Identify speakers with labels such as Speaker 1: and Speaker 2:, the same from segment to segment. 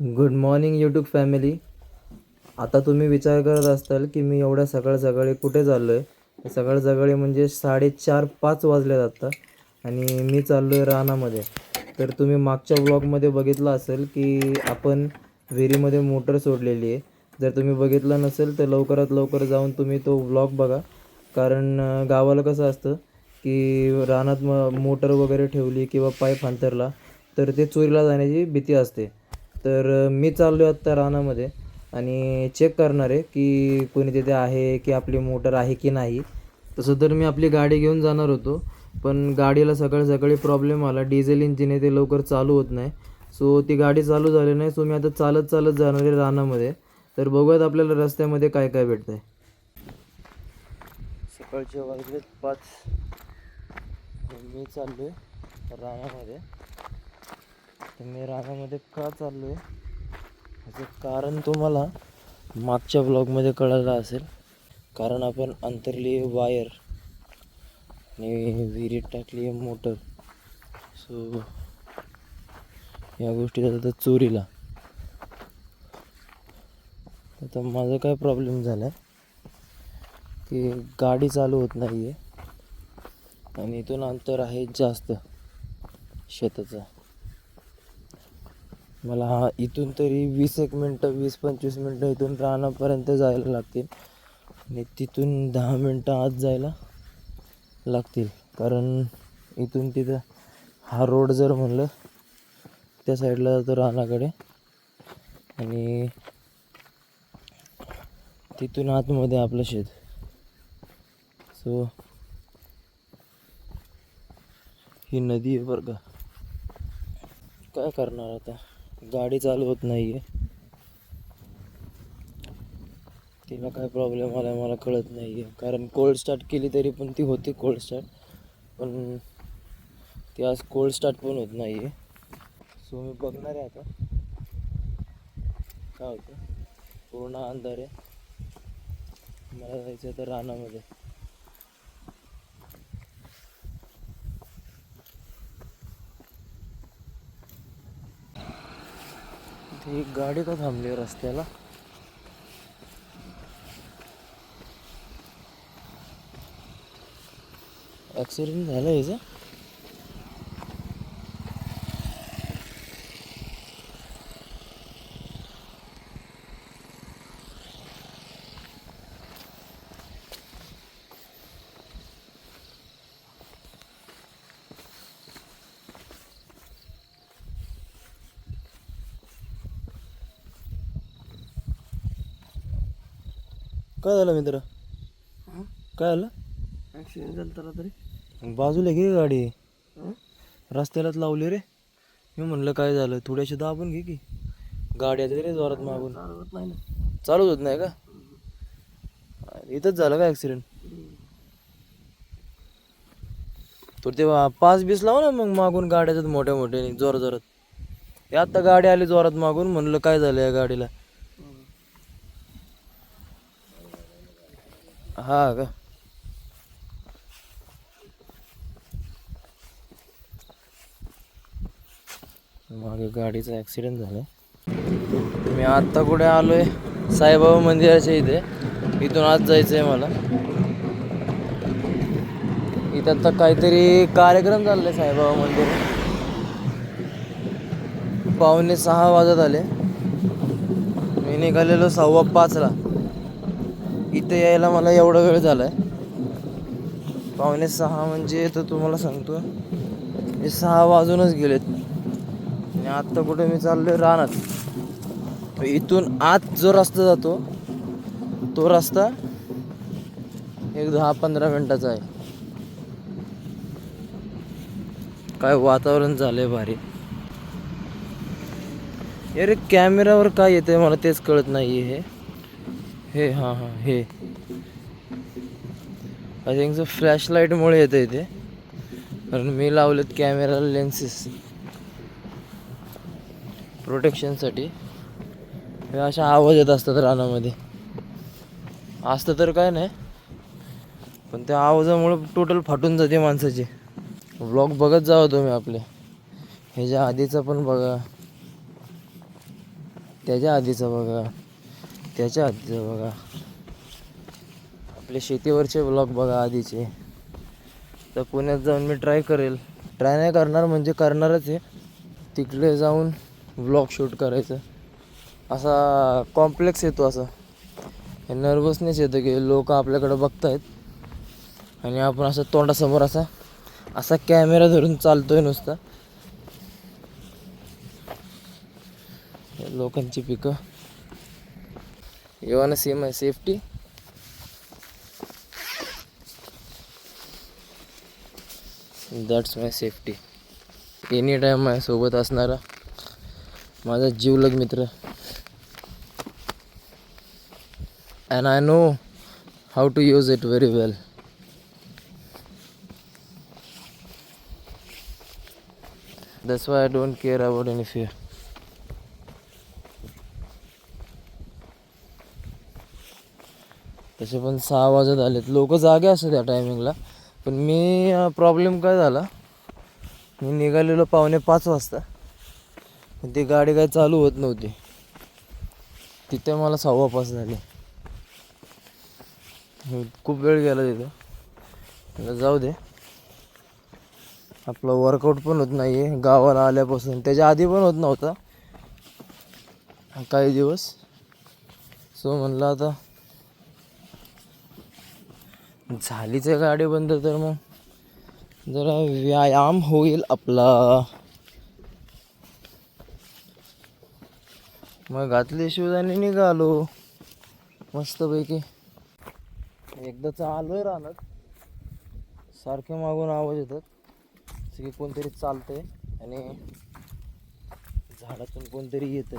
Speaker 1: Good morning YouTube family आता तुम्ही विचार करत असाल की मी एवढ्या सकाळ सकाळी कुठे चाललो आहे सकाळ सकाळी म्हणजे साडेचार पाच वाजल्यात आत्ता आणि मी चाललो आहे रानामध्ये. तर तुम्ही मागच्या ब्लॉगमध्ये बघितलं असेल की आपण विहिरीमध्ये मोटर सोडलेली आहे. जर तुम्ही बघितलं नसेल तर लवकरात लवकर जाऊन तुम्ही तो ब्लॉग बघा. कारण गावाला कसं असतं की रानात म मोटर वगैरे ठेवली किंवा पाईप अंतरला तर ते चोरीला जाण्याची भीती असते. तर मी चाललो आहे आत्ता रानामध्ये आणि चेक करणार आहे की कोणी तिथे आहे की आपली मोटर आहे की नाही. तसं तर मी आपली गाडी घेऊन जाणार होतो पण गाडीला सकाळ सकाळी प्रॉब्लेम आला. डिझेल इंजिन आहे ते लवकर चालू होत नाही. सो ती गाडी चालू झाली नाही सो मी आता चालत चालत जाणार आहे रानामध्ये. तर बघूयात आपल्याला रस्त्यामध्ये काय काय भेटतं आहे सकाळचे वाजलेत पाच. मी चाललो आहे रानामध्ये. तर मी रानामध्ये का चाललो आहे ह्याचं कारण तुम्हाला मागच्या ब्लॉगमध्ये कळालं असेल. कारण आपण अंतरली वायर आणि विहिरीत टाकली आहे मोटर. सो या गोष्टी जातात चोरीला. आता माझा काय प्रॉब्लेम झाला आहे की गाडी चालू होत नाही आहे आणि इथून अंतर आहे जास्त. शेताचं. मला हा इथून तरी वीस एक मिनटं वीस पंचवीस मिनटं इथून रानापर्यंत जायला लागतील. आणि तिथून दहा मिनटं आत जायला लागतील. कारण इथून तिथं हा रोड जर म्हणलं त्या साईडला जातो रानाकडे. आणि तिथून आतमध्ये आपलं शेत. सो ही नदी आहे बरं का. काय करणार आता? गाडी चालू होत नाही आहे तिला काय प्रॉब्लेम आला मला कळत नाही आहे कारण कोल्ड स्टार्ट केली तरी पण ती होती कोल्ड स्टार्ट पण ती आज कोल्ड स्टार्ट पण होत नाही आहे सो मी बघणार आहे आता. काय होतं? पूर्ण अंधार आहे. मला जायचं आहे तर रानामध्ये. ही एक गाडी का थांबली आहे रस्त्याला. ॲक्सिडेंट झाला याचा काय झालं मित्र? काय झालं?
Speaker 2: ॲक्सिडेंट झालं त्याला तरी
Speaker 1: बाजूला घे गाडी. रस्त्यालाच लावली रे. मी म्हणलं काय झालं? थोड्याशी दाबून घे की. गाडी आली रे जोरात मागून.
Speaker 2: चालवत नाही ना.
Speaker 1: चालूच होत नाही का? इथंच झालं का ॲक्सिडेंट तर ते पाच बीस लाव ना मग मागून गाड्याच्यात मोठ्या मोठ्याने जोर जोरात. आत्ता गाडी आली जोरात मागून म्हणलं काय झालं या गाडीला? हा का? मागे गाडीचा ॲक्सिडेंट झाला. मी आत्ता कुठे आलोय? साईबाबा मंदिराच्या इथे. इथून आज जायचं आहे मला. इथं आता काहीतरी कार्यक्रम चाललाय साईबाबा मंदिर. पावणे सहा वाजत आले. मी निघालेलो सव्वा पाचला. इथं यायला मला एवढा वेळ झाला आहे पावणे सहा म्हणजे तर तुम्हाला सांगतो. हे सहा वाजूनच गेलेत. आणि आत्ता कुठे मी चाललोय रानात. इथून आत जो रस्ता जातो तो रस्ता एक दहा पंधरा मिनटाचा आहे. काय वातावरण झालंय भारी. अरे कॅमेरावर काय येतंय मला तेच कळत नाही हे. हे हां हां हे. आय थिंक फ्लॅश लाईटमुळे येतं इथे कारण मी लावलेत कॅमेरा लेन्सेस प्रोटेक्शनसाठी हे अशा आवाज येत असतात रानामध्ये. असतं तर काय नाही. पण त्या आवाजामुळे टोटल फाटून जाते माणसाची. व्लॉग बघत जावा हो तुम्ही आपले. ह्याच्या आधीचा पण बघा. त्याच्या आधीचा बघा. त्याच्या आधीचं बघा. आपले शेतीवरचे ब्लॉग बघा आधीचे. तर पुण्यात जाऊन मी ट्राय करेल. ट्राय नाही करणार म्हणजे करणारच आहे. तिकडे जाऊन ब्लॉग शूट करायचं. असा कॉम्प्लेक्स येतो असं. नर्वसनेस येतं की लोक आपल्याकडे बघतायत. आणि आपण असं तोंडासमोर असा असा कॅमेरा धरून चालतोय नुसता. लोकांची पिकं. you see my safety that's my safety any time माझ्यासोबत असणारा माझा जीवलग मित्र and I know how to use it very well that's why I don't care about any fear तसे पण सहा वाजत आलेत. लोक जागे असतात त्या टायमिंगला पण मी प्रॉब्लेम काय झाला? मी निघालेलो पावणे पाच वाजता. पण ती गाडी काय चालू होत नव्हती. तिथे मला सहावा पास झाले. खूप वेळ गेला तिथं. जाऊ दे. आपलं वर्कआउट पण होत नाही आहे गावाला आल्यापासून. त्याच्या आधी पण होत नव्हता. काही दिवस. सो म्हणलं आता झालीच आहे गाडी बंद तर मग जरा व्यायाम होईल आपला. मग घातले शूज आणि निघालो. मस्तपैकी. एकदाच आलोय राहणार सारखे मागून आवाज येतात. की कोणतरी चालतंय आणि झाडातून कोणतरी येतं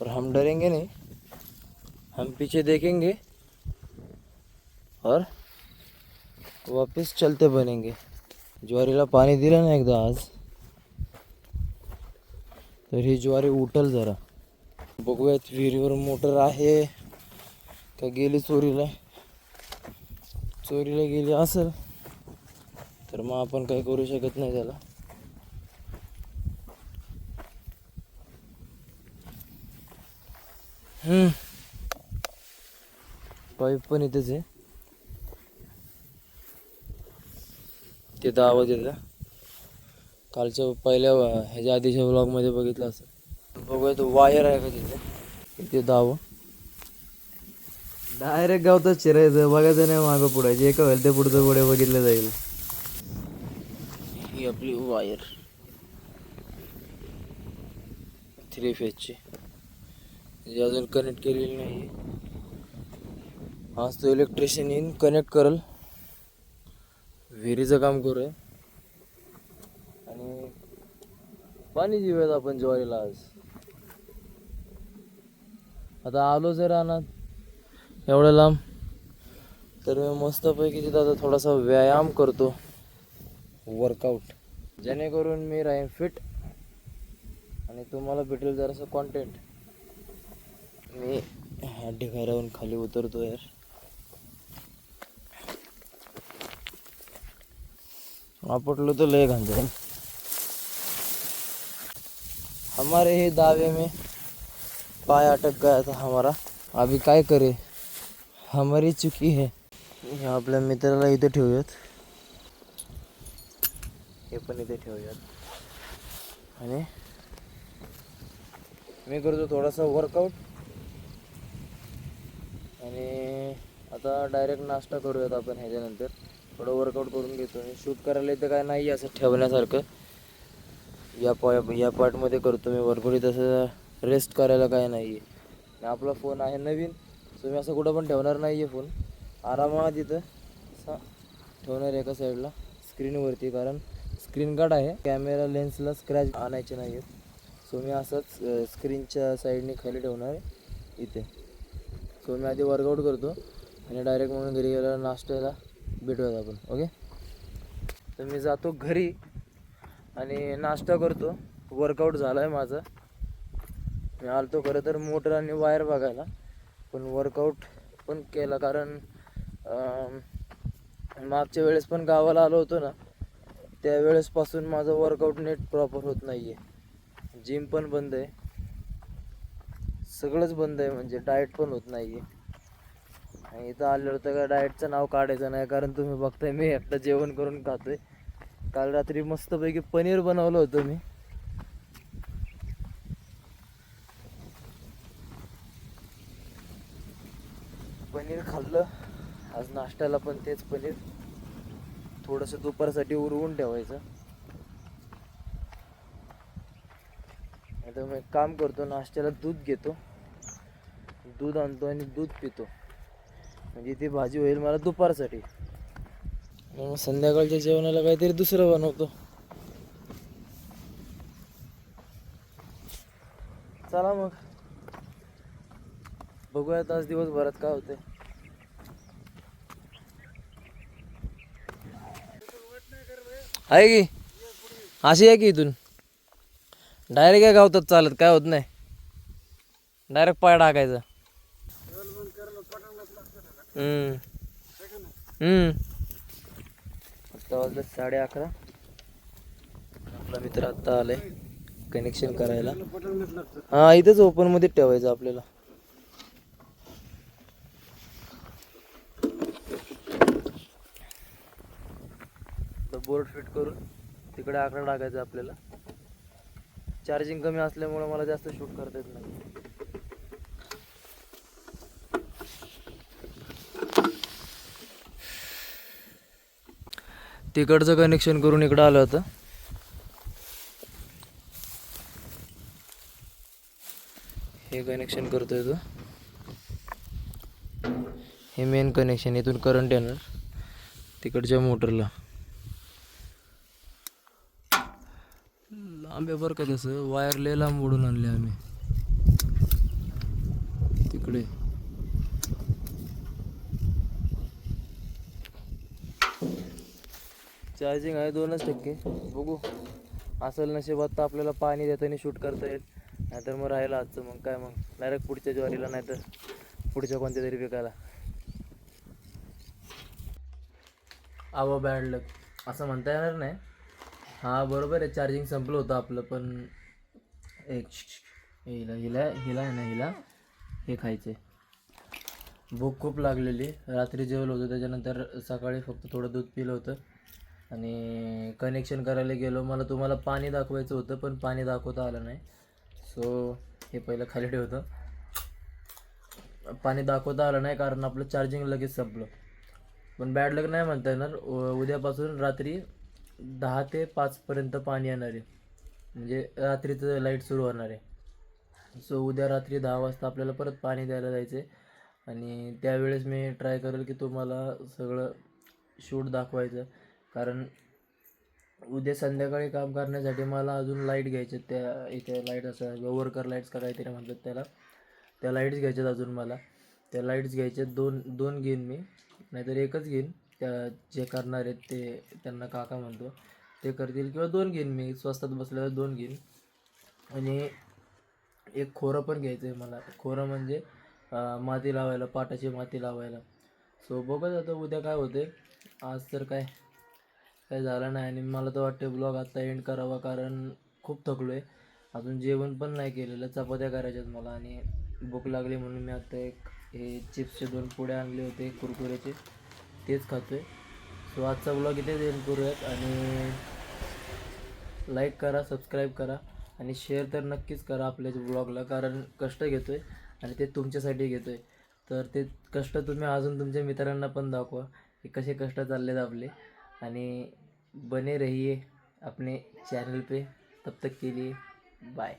Speaker 1: पर हम डरेंगे नाही. हम पीछे देखेंगे. और वापस चलते बनेंगे। ज्वारीला पाणी दिलं ना एकदा आज। तर ही ज्वारी उठल जरा। बघूयात विहिरीवर मोटर आहे का गेली चोरीला? चोरीला गेली असेल तर मग आपण काही करू शकत नाही त्याला. पाईप पण इथेच आहे. तिथं आवाज येतं कालच्या पहिल्या ह्याच्या आधीच्या ब्लॉगमध्ये बघितलं असं बघूया तो वायर आहे का तिथे. तिथे दाव डायरेक्ट गावतात चिरायचं बघायचं नाही मागं पुढे. जे काय होईल ते पुढचं पुढे बघितलं जाईल. ही आपली वायर थ्री फेजची जी अजून कनेक्ट केलेली नाही आज तो इलेक्ट्रिशियन येईन कनेक्ट करल. विहिरीचं काम करू आहे. आणि पाणी देऊयात आपण ज्वारीला आज. आता आलो जर रानात एवढं लांब. तर मी मस्तपैकी तिथं आता थोडासा व्यायाम करतो. वर्कआउट जेणेकरून मी राहीन फिट आणि तुम्हाला भेटेल जरासं कॉन्टेंट मी ह्या राहून खाली उतरतो यार. आपटलो तो लय घाण हमारे ही दावे में पाय अटक गया था हमारा. अभी काय करे? हमारी चुकी है. हे आपल्या मित्राला इथे ठेवूयात. हे पण इथे ठेवूयात. आणि मी करतो थोडासा वर्कआउट आणि आता डायरेक्ट नाश्ता करूयात आपण ह्याच्यानंतर. थोडं वर्कआउट करून घेतो आणि शूट करायला इथं काय नाही असं ठेवण्यासारखं. या पॉ या पार्टमध्ये करतो मी वर्कआउट तसं रेस्ट करायला काय नाही आहे आपला फोन आहे नवीन. सो मी असं कुठं पण ठेवणार नाही आहे फोन आरामात इथं असा ठेवणार एका साईडला स्क्रीनवरती कारण स्क्रीन गार्ड आहे. कॅमेरा लेन्सला स्क्रॅच आणायचे नाही आहेत सो मी असंच स्क्रीनच्या साईडने खाली ठेवणार आहे. इथे. सो मी आधी वर्कआउट करतो. आणि डायरेक्ट म्हणून घरी गेला नाश्त्याला भेटूयात आपण ओके? तर मी जातो घरी आणि नाश्ता करतो. वर्कआउट झाला आहे माझा. मी आलतो खरं तर मोटर आणि वायर बघायला पण वर्कआउट पण केला कारण मागच्या वेळेस पण गावाला आलो होतो ना त्यावेळेसपासून माझं वर्कआउट नीट प्रॉपर होत नाही आहे जिम पण बंद आहे. सगळंच बंद आहे म्हणजे डाएट पण होत नाही आहे आणि इथं आलेलं तर काय डाएटचं नाव काढायचं नाही कारण तुम्ही बघताय मी एकटं जेवण करून खातोय. काल रात्री मस्तपैकी पनीर बनवलं होतं मी. पनीर खाल्लं. आज नाश्त्याला पण तेच पनीर. थोडंसं दुपारसाठी उरवून ठेवायचं. आता मी एक काम करतो नाश्त्याला दूध घेतो. दूध आणतो आणि दूध पितो. म्हणजे ती भाजी होईल मला दुपारसाठी. मग संध्याकाळच्या जेवणाला काहीतरी दुसरं बनवतो. चला मग. बघूयात आज दिवसभरात काय होते आहे की? अशी आहे की इथून? डायरेक्ट काय गावतात चालत काय होत नाही. डायरेक्ट पाय टाकायचा. आता वाजलं साडे अकरा. आपला मित्र आत्ता आलाय कनेक्शन करायला. हा इथेच ओपनमध्ये ठेवायचं आपल्याला. बोर्ड फिट करून तिकडे आकडा टाकायचा आपल्याला. चार्जिंग कमी असल्यामुळे मला जास्त शूट करता येत नाही. तिकडचं कनेक्शन करून इकडं आलं होतं हे कनेक्शन करतोय तो. हे मेन कनेक्शन इथून करंट येणार. तिकडच्या मोटरला लांब आहे बरं का तसं वायर लय लांब ओढून आणले आम्ही तिकडे चार्जिंग आहे दोनच टक्के. बघू. असेल नशिबात तर आपल्याला पाणी देताना शूट करता येईल. नाहीतर मग राहिलं आजचं मग काय मग? डायरेक्ट पुढच्या ज्वारीला नाहीतर पुढच्या कोणत्या तरी पिकाला. आवा बॅड लक असं म्हणता येणार नाही. हा बरोबर आहे. चार्जिंग संपलं होतं आपलं पण एक हिला हिला हिला आहे ना हिला? हे खायचे. भूक खूप लागलेली. रात्री जेवलं होतं त्याच्यानंतर सकाळी फक्त थोडं दूध पिलं होतं. आणि कनेक्शन करायला गेलो मला तुम्हाला पाणी दाखवायचं होतं पण पाणी दाखवता आलं नाही. सो हे पहिलं खाली ठेवतं. पाणी दाखवता आलं नाही कारण आपलं चार्जिंग लगेच संपलं. पण बॅड लक नाही म्हणता येणार. उद्यापासून रात्री दहा ते पाचपर्यंत पाणी येणार आहे. म्हणजे रात्रीचं लाइट सुरू होणार आहे. सो उद्या रात्री दहा वाजता आपल्याला परत पाणी द्यायला जायचं आहे आणि त्यावेळेस मी ट्राय करेल की तुम्हाला सगळं शूट दाखवायचं. कारण उद्या संध्याकाळी काम करण्यासाठी मला अजून लाइट घ्यायचे त्या इथे लाइट असं वर्कर लाईट्स का काहीतरी म्हणतात त्याला. त्या लाईट्स घ्यायच्यात अजून मला. त्या लाईट्स घ्यायच्यात दोन दोन घेईन मी. नाहीतर एकच घेईन. त्या जे करणार आहेत ते त्यांना काका म्हणतो. ते करतील किंवा दोन घेईन मी. स्वस्तात बसल्यावर दोन घेईन. आणि एक खोरं पण घ्यायचं आहे मला. खोरं म्हणजे माती लावायला पाटाची माती लावायला. सो बघत आता उद्या काय होते आज तर काय? काय झालं नाही आणि मला तर वाटते ब्लॉग आत्ता एंड करावा कारण खूप थकलो आहे अजून जेवण पण नाही केलेलं चपात्या करायच्यात मला आणि भूक लागली म्हणून मी आता एक हे चिप्सचे दोन पुढे आणले होते कुरकुरेचे तेच खातो आहे सो आजचा ब्लॉग इथेच एंड करूयात आणि लाईक करा सबस्क्राईब करा आणि शेअर तर नक्कीच करा आपल्या ब्लॉगला कारण कष्ट घेतो आहे आणि ते तुमच्यासाठी घेतो आहे तर ते कष्ट तुम्ही अजून तुमच्या मित्रांना पण दाखवा की कसे कष्ट चाललेत आपले. आणि बने रहिए अपने चैनल पे। तब तक के लिए बाय